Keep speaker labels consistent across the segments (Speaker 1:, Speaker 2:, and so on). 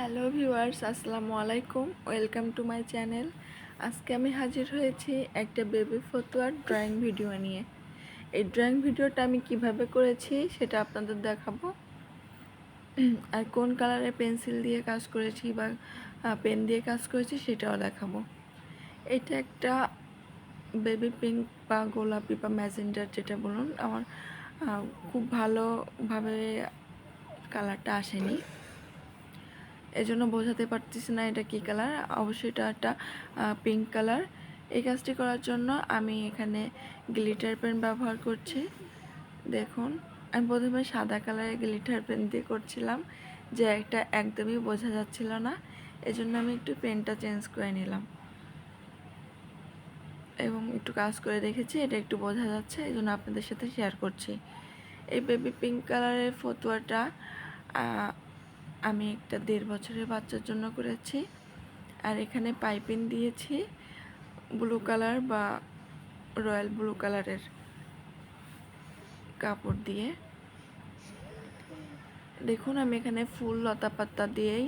Speaker 1: Hello viewers, আসসালামু আলাইকুম। Welcome to my channel. আজকে আমি হাজির হয়েছি একটা বেবি ফটোয়ার ড্রয়িং ভিডিও নিয়ে। এই ড্রয়িং ভিডিওটা আমি কীভাবে করেছি সেটা আপনাদের দেখাবো। আর কোন কালারের পেন্সিল দিয়ে কাজ করেছি বা পেন দিয়ে কাজ করেছি সেটাও দেখাবো। এটা একটা বেবি পিঙ্ক বা গোলাপি বা ম্যাজেন্ডার যেটা বলুন। আমার খুব ভালোভাবে কালারটা আসেনি। এজন্য বোঝাতে পারতেছি না এটা কী কালার অবশ্যই এটা একটা পিঙ্ক কালার এই কাজটি করার জন্য আমি এখানে গ্লিটার পেন ব্যবহার করছি। দেখুন, আমি প্রথমে সাদা কালারের গ্লিটার পেন দিয়ে করছিলাম, যে একটা একদমই বোঝা যাচ্ছিল না। এজন্য আমি একটু পেনটা চেঞ্জ করে নিলাম। এবং একটু কাজ করে দেখেছি, এটা একটু বোঝা যাচ্ছে এই জন্য আপনাদের সাথে শেয়ার করছি। এই বেবি পিঙ্ক কালারের ফতুয়াটা আমি একটা দেড় বছরের বাচ্চার জন্য করেছি। আর এখানে পাইপিং দিয়েছি ব্লু কালার বা রয়্যাল ব্লু কালারের কাপড় দিয়ে। দেখুন, আমি এখানে ফুল লতা পাতা দিয়েই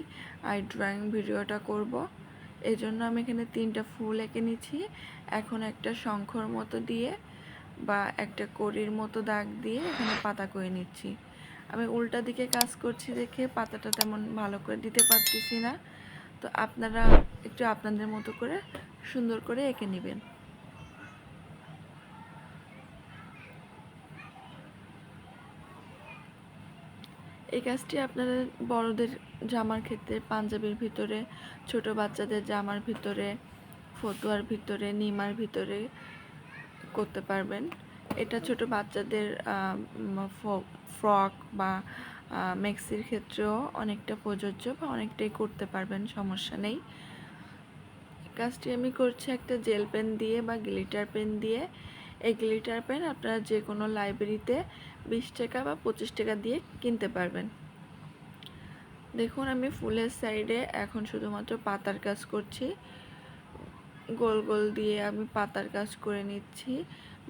Speaker 1: আই ড্রয়িং ভিডিওটা করব। এই জন্য আমি এখানে তিনটা ফুল এঁকে নিচ্ছি এখন একটা শঙ্খর মতো দিয়ে বা একটা কড়ির মতো দাগ দিয়ে এখানে পাতা করে নিচ্ছি। আমি উল্টা দিকে কাজ করছি দেখে পাতাটা তেমন ভালো করে দিতে পারতেছি না। তো আপনারা একটু আপনাদের মতো করে সুন্দর করে এঁকে নেবেন। এই কাজটি আপনারা বড়দের জামার ক্ষেত্রে, পাঞ্জাবির ভিতরে, ছোট বাচ্চাদের জামার ভিতরে, ফতুয়ার ভিতরে, নিমার ভিতরে করতে পারবেন। এটা ছোট বাচ্চাদের ফ্রক বা মেক্সির ক্ষেত্রেও অনেকটা প্রযোজ্য বা অনেকটাই করতে পারবেন, সমস্যা নেই। কাজটি আমি করছি একটা জেল পেন দিয়ে বা গ্লিটার পেন দিয়ে। এই গ্লিটার পেন আপনারা যে কোনো লাইব্রেরিতে বিশ টাকা বা পঁচিশ টাকা দিয়ে কিনতে পারবেন। দেখুন, আমি ফুলের সাইডে এখন শুধুমাত্র পাতার কাজ করছি। গোল গোল দিয়ে আমি পাতার কাজ করে নিচ্ছি।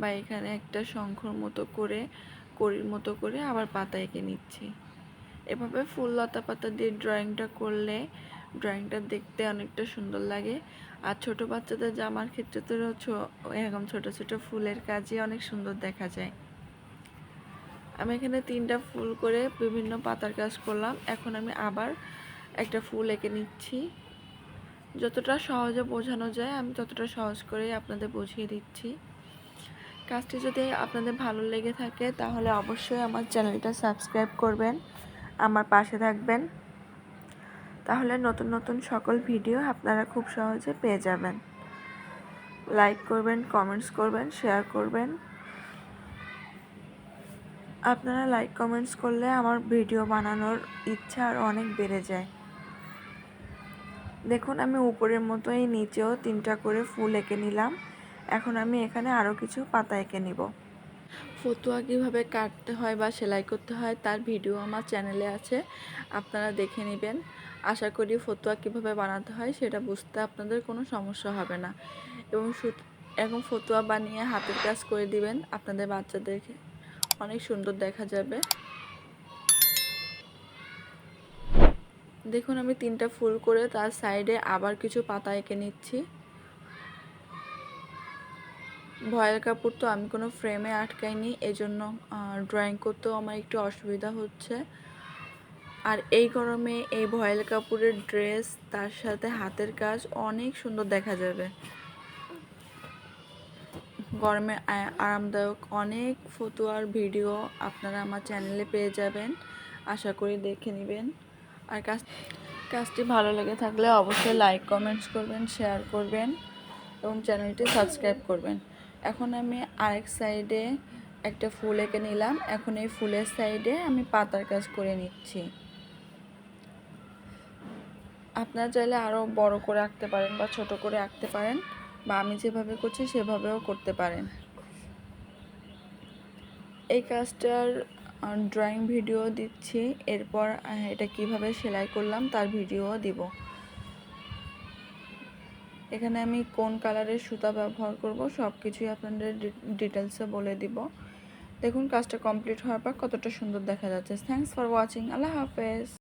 Speaker 1: বা এখানে একটা শঙ্খর মতো করে, কড়ির মতো করে আবার পাতা এঁকে নিচ্ছি। এভাবে ফুল লতা পাতা দিয়ে ড্রয়িংটা করলে ড্রয়িংটা দেখতে অনেকটা সুন্দর লাগে। আর ছোট বাচ্চাদের জামার ক্ষেত্রে তো এরকম ছোট ছোট ফুলের কাজই অনেক সুন্দর দেখা যায়। আমি এখানে তিনটা ফুল করে বিভিন্ন পাতার কাজ করলাম। এখন আমি আবার একটা ফুল এঁকে নিচ্ছি। যতটা সহজে বোঝানো যায়, আমি ততটা সহজ করে আপনাদের বুঝিয়ে দিচ্ছি। কাজটি যদি আপনাদের ভালো লেগে থাকে, তাহলে অবশ্যই আমার চ্যানেলটা সাবস্ক্রাইব করবেন, আমার পাশে থাকবেন। তাহলে নতুন নতুন সকল ভিডিও আপনারা খুব সহজে পেয়ে যাবেন। লাইক করবেন কমেন্টস করবেন শেয়ার করবেন। আপনারা লাইক কমেন্টস করলে আমার ভিডিও বানানোর ইচ্ছা আর অনেক বেড়ে যায়। দেখুন, আমি উপরের মতোই নিচেও তিনটা করে ফুল এঁকে নিলাম। এখন আমি এখানে আরও কিছু পাতা এঁকে নিব। ফতুয়া কীভাবে কাটতে হয় বা সেলাই করতে হয় তার ভিডিও আমার চ্যানেলে আছে, আপনারা দেখে নেবেন। আশা করি ফতুয়া কীভাবে বানাতে হয় সেটা বুঝতে আপনাদের কোনো সমস্যা হবে না। এবং এরকম ফতুয়া বানিয়ে হাতের কাজ করে দিবেন আপনাদের বাচ্চাদেরকে। অনেক সুন্দর দেখা যাবে। দেখুন আমি তিনটা ফুল করে তার সাইডে আবার কিছু পাতা এঁকে নিচ্ছি। ভয়েল কাপড় তো আমি কোনো ফ্রেমে আটকাইনি এই জন্য ড্রয়িং করতেও আমার একটু অসুবিধা হচ্ছে। আর এই গরমে এই ভয়েল কাপড়ের ড্রেস তার সাথে হাতের কাজ অনেক সুন্দর দেখা যাবে। গরমে আরামদায়ক অনেক ফতুয়ার ভিডিও আপনারা আমার চ্যানেলে পেয়ে যাবেন। আশা করি দেখে নেবেন। আর কাজ, কাজটি ভালো লেগে থাকলে অবশ্যই লাইক কমেন্টস করবেন শেয়ার করবেন এবং চ্যানেলটি সাবস্ক্রাইব করবেন। এখন আমি আরেক সাইডে একটা ফুল এঁকে নিলাম। এখন এই ফুলের সাইডে আমি পাতার কাজ করে নিচ্ছি। আপনারা চাইলে আরও বড় করে আঁকতে পারেন বা ছোট করে আঁকতে পারেন বা আমি যেভাবে করছি সেভাবেও করতে পারেন। এই কাজটার ড্রয়িং ভিডিও দিচ্ছি। এরপর এটা কীভাবে সেলাই করলাম তার ভিডিও দিব। এখানে আমি কোন কালারের সুতা ব্যবহার করব সব কিছুই আপনাদের ডিটেলসে বলে দিব। দেখুন, কাজটা কমপ্লিট হওয়ার পর কতটা সুন্দর দেখা যাচ্ছে। থ্যাংকস ফর ওয়াচিং আল্লাহ হাফেজ।